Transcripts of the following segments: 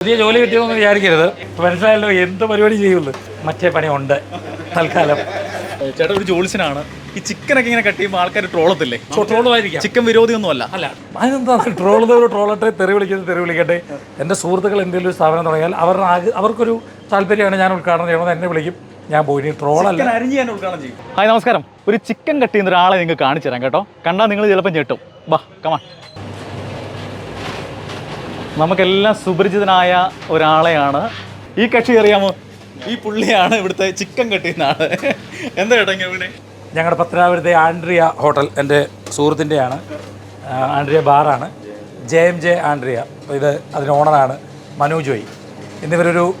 പുതിയ ജോലി കിട്ടിയതെന്ന് വിചാരിക്കരുത്. മനസ്സിലായല്ലോ എന്ത് പരിപാടി ചെയ്യുള്ളൂ മറ്റേ പണി ഉണ്ട്. തൽക്കാലം. ചേട്ടൻ ഒരു ജോലിസിനാണ് ഈ ചിക്കനൊക്കെ ഇങ്ങനെ കട്ട് ചെയ്യുമ്പോൾ ആൾക്കാർ ട്രോളത്തില്ലേ ട്രോളുമായിരിക്കും ചിക്കൻ വിരോധി ഒന്നും അല്ല അല്ല അതിനെന്താ ട്രോളുന്നവർ ട്രോളട്ടെ തെറി വിളിക്കുന്നത് തെറി വിളിക്കട്ടെ. എന്റെ സുഹൃത്തുക്കൾ എന്തെങ്കിലും ഒരു സ്ഥാപനം തുടങ്ങിയാൽ അവർ ആഗ്ര- അവർക്കൊരു താല്പര്യമാണ് ഞാൻ ഉദ്ഘാടനം ചെയ്യണമെന്ന് എന്നെ വിളിക്കും. ഞാൻ പോയി ട്രോൾ ട്രോളല്ല ചിക്കൻ അരിഞ്ഞ് ഞാൻ ഉദ്ഘാടനം ചെയ്യും. ഹായ് നമസ്കാരം. ഒരു ചിക്കൻ കട്ട് ചെയ്യുന്ന ഒരാളെ നിങ്ങൾക്ക് കാണിച്ചു തരാം കേട്ടോ. കണ്ടാൽ നിങ്ങൾ ചിലപ്പോൾ ഞെട്ടും. ബാ കമാ നമുക്കെല്ലാം സുപരിചിതനായ ഒരാളെയാണ്. ഈ കക്ഷി അറിയാമോ? ഈ പുള്ളിയാണ് ഇവിടുത്തെ ചിക്കൻ കെട്ടിയുന്ന ആൾ. എന്താ ചേട്ടാ ഇവിടെ ഞങ്ങളുടെ പത്തനാപുരത്തെ ആൻഡ്രിയ ഹോട്ടൽ എന്റെ സുഹൃത്തിന്റെയാണ്. Andrea ബാറാണ്. J M J Andrea. ഇത് അതിന് ഓണറാണ് മനു ജോയ് എന്നിവരൊരു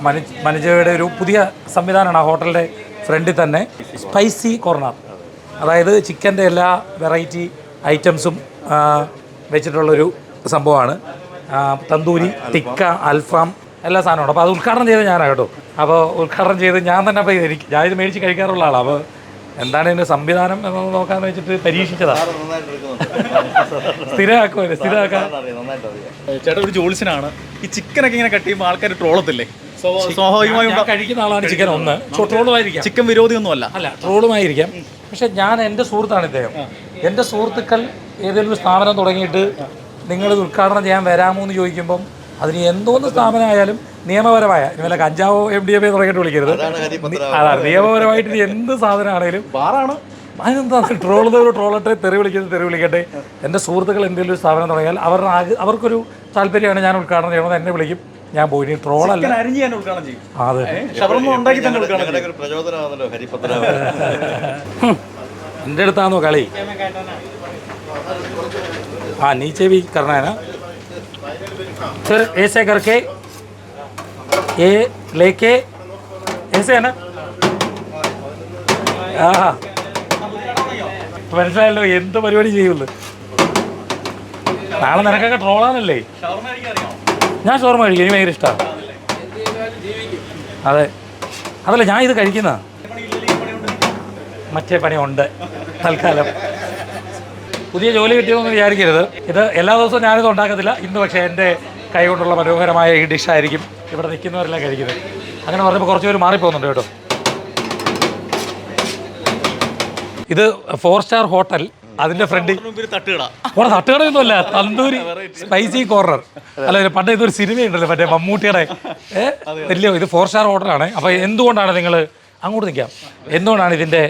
മനു മനുജയുടെ ഒരു പുതിയ സംവിധാനമാണ് ആ ഹോട്ടലിന്റെ ഫ്രണ്ടിൽ തന്നെ. Spicy corner. അതായത് ചിക്കന്റെ എല്ലാ വെറൈറ്റി ഐറ്റംസും വെച്ചിട്ടുള്ളൊരു സംഭവമാണ്. തന്തൂരി ടിക്ക അൽഫാം എല്ലാ സാധനവും ഉണ്ട്. അപ്പോൾ അത് ഉദ്ഘാടനം ചെയ്ത് ഞാനാണ് കേട്ടോ. അപ്പോൾ ഉദ്ഘാടനം ചെയ്ത് ഞാൻ തന്നെ അപ്പോൾ എനിക്ക് ഞാൻ ഇത് മേടിച്ച് കഴിക്കാറുള്ള ആളാണ് അപ്പോൾ എന്താണ് ഇതിന്റെ സംവിധാനം എന്നൊന്ന് നോക്കാമെന്ന് വെച്ചിട്ട് പരീക്ഷിച്ചതാണ് സ്ഥിരമാക്കുമല്ലേ സ്ഥിരമാക്കാൻ. ചേട്ടാ ഒരു ജോലിസിനാണ്. ഈ ചിക്കനൊക്കെ ഇങ്ങനെ കട്ട് ചെയ്യുമ്പോൾ ആൾക്കാർ ട്രോളത്തില്ലേ സ്വാ- സ്വാഭാവികമായും കഴിക്കുന്ന ആളാണ് ചിക്കൻ ഒന്ന്. ട്രോളുമായിരിക്കാം. ചിക്കൻ വിരോധി ഒന്നും അല്ല അല്ല ട്രോളുമായിരിക്കാം. പക്ഷെ ഞാൻ എന്റെ സുഹൃത്താണ് ഇദ്ദേഹം. എന്റെ സുഹൃത്തുക്കൾ ഏതെങ്കിലും സ്ഥാപനം തുടങ്ങിയിട്ട് നിങ്ങൾ ഇത് ഉദ്ഘാടനം ചെയ്യാൻ വരാമോ എന്ന് ചോദിക്കുമ്പം അതിന് എന്തോന്ന് സ്ഥാപനമായാലും നിയമപരമായ ഇനി വല്ല കഞ്ചാവോ എം ഡി എഫ് തുടങ്ങിയിട്ട് വിളിക്കരുത്. അതാണ് നിയമപരമായിട്ട് ഇനി എന്ത് സാധനമാണെങ്കിലും ബാറാണ്. അതിനെന്താ ട്രോളുന്നവർ ട്രോളട്ടെ തെറി വിളിക്കുന്നത് തെറി വിളിക്കട്ടെ. എന്റെ സുഹൃത്തുക്കൾ എന്തെങ്കിലും ഒരു സ്ഥാപനം തുടങ്ങിയാൽ അവരുടെ അവർക്കൊരു താല്പര്യമാണ് ഞാൻ ഉദ്ഘാടനം ചെയ്യണമെന്ന് എന്നെ വിളിക്കും. ഞാൻ പോയി ഇനി ട്രോളല്ല. അതെ. എന്റെ അടുത്താണോ കളി? हाँ नीचे भी करना है ना फिर ऐसे करके ये लेके ऐसे है ना ആ മനസ്സിലായല്ലോ എന്ത് പരിപാടി ചെയ്യുള്ളൂ നാളെ നിനക്കൊക്കെ ട്രോളാനല്ലേ ഷവർമ്മ കഴിക്കാൻ അറിയാമോ ഞാൻ ഷോർമ കഴിക്കും എനിക്ക് ഭയങ്കര ഇഷ്ടമാണ് അതെ അതല്ല ഞാൻ ഇത് കഴിക്കുന്ന മറ്റേ പണി ഉണ്ട് തൽക്കാലം പുതിയ ജോലി കിട്ടിയതെന്ന് വിചാരിക്കരുത്. ഇത് എല്ലാ ദിവസവും ഞാനിത് ഉണ്ടാക്കത്തില്ല. ഇന്ന് പക്ഷേ എന്റെ കൈ കൊണ്ടുള്ള മനോഹരമായ ഈ ഡിഷായിരിക്കും ഇവിടെ നിൽക്കുന്നവരെല്ലാം കഴിക്കുന്നത്. അങ്ങനെ പറഞ്ഞപ്പോൾ കുറച്ച് പേര് മാറിപ്പോകുന്നുണ്ട് കേട്ടോ. ഇത് ഫോർ സ്റ്റാർ ഹോട്ടൽ അതിന്റെ തട്ടുകട. ഓടെ തട്ടുകടയൊന്നുമല്ല തന്തൂരി സ്പൈസി കോർണർ അല്ല പണ്ട് ഇതൊരു സിനിമയുണ്ടല്ലോ മറ്റേ മമ്മൂട്ടിയുടെ. വലിയ ഇത് ഫോർ സ്റ്റാർ ഹോട്ടലാണ് അപ്പൊ എന്തുകൊണ്ടാണ് നിങ്ങൾ അങ്ങോട്ട് നിൽക്കാം. എന്തുകൊണ്ടാണ് ഇതിന്റെ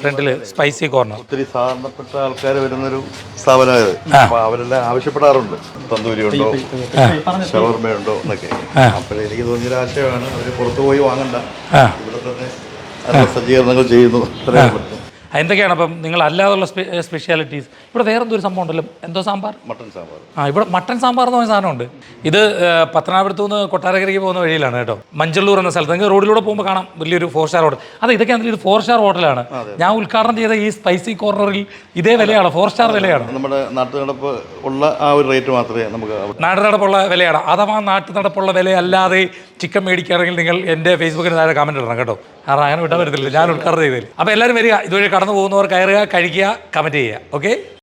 ഫ്രണ്ടിൽ സ്പൈസി കോർണർ ഒത്തിരി സാധാരണപ്പെട്ട ആൾക്കാർ വരുന്നൊരു സ്ഥാപനമായത്. അപ്പൊ അവരെല്ലാം ആവശ്യപ്പെടാറുണ്ട്. തന്തൂരി ഉണ്ടോ ഷവർമയുണ്ടോ എന്നൊക്കെ. അപ്പോഴേ എനിക്ക് തോന്നിയൊരു ആശയമാണ് അവർ പുറത്തു പോയി വാങ്ങണ്ട ഇവിടെ തന്നെ സജ്ജീകരണങ്ങൾ ചെയ്യുന്നു. എന്തൊക്കെയാണ് അപ്പം നിങ്ങൾ അല്ലാതുള്ള സ്പെഷ്യാലിറ്റീസ് ഇവിടെ വേറെ എന്തോ ഒരു സംഭവം ഉണ്ടല്ലോ. എന്തോ സാമ്പാർ? മട്ടൻ സാമ്പാർ. ആ ഇവിടെ മട്ടൻ സാമ്പാർ എന്ന് പറഞ്ഞ സാധനമുണ്ട് ഇത് പത്തനാപുരത്തു നിന്ന് കൊട്ടാരക്കരയ്ക്ക് പോകുന്ന വഴിയിലാണ് കേട്ടോ. മഞ്ചള്ളൂർ എന്ന സ്ഥലത്ത്. നിങ്ങൾക്ക് റോഡിലൂടെ പോകുമ്പോൾ കാണാം. വലിയൊരു ഫോർ സ്റ്റാർ ഹോട്ടൽ അത് ഇതൊക്കെ ആണെങ്കിൽ ഇത് ഫോർ സ്റ്റാർ ഹോട്ടലാണ് ഞാൻ ഉദ്ഘാടനം ചെയ്ത ഈ സ്പൈസി കോർണറിൽ ഇതേ വിലയാണ്. ഫോർ സ്റ്റാർ വിലയാണ്. നമ്മുടെ നാട്ടു നടപ്പ് ഉള്ള ആ ഒരു റേറ്റ് മാത്രമേ നമുക്ക് നാട്ടു നടപ്പുള്ള വിലയാണ്. അഥവാ നാട്ടു നടപ്പുള്ള വില അല്ലാതെ ചിക്കൻ മേടിക്കുകയാണെങ്കിൽ നിങ്ങൾ എന്റെ ഫേസ്ബുക്കിന് താഴെ കമന്റ് ഇടണം കേട്ടോ. കാരണം അങ്ങനെ വിട്ടാൻ പറ്റത്തില്ല ഞാൻ ഉൾക്കാർ ചെയ്തില്ല അപ്പോൾ എല്ലാവരും വരിക. ഇതുവഴി കടന്നു പോകുന്നവർ കയറുക കഴിക്കുക കമന്റ് ചെയ്യുക. ഓക്കെ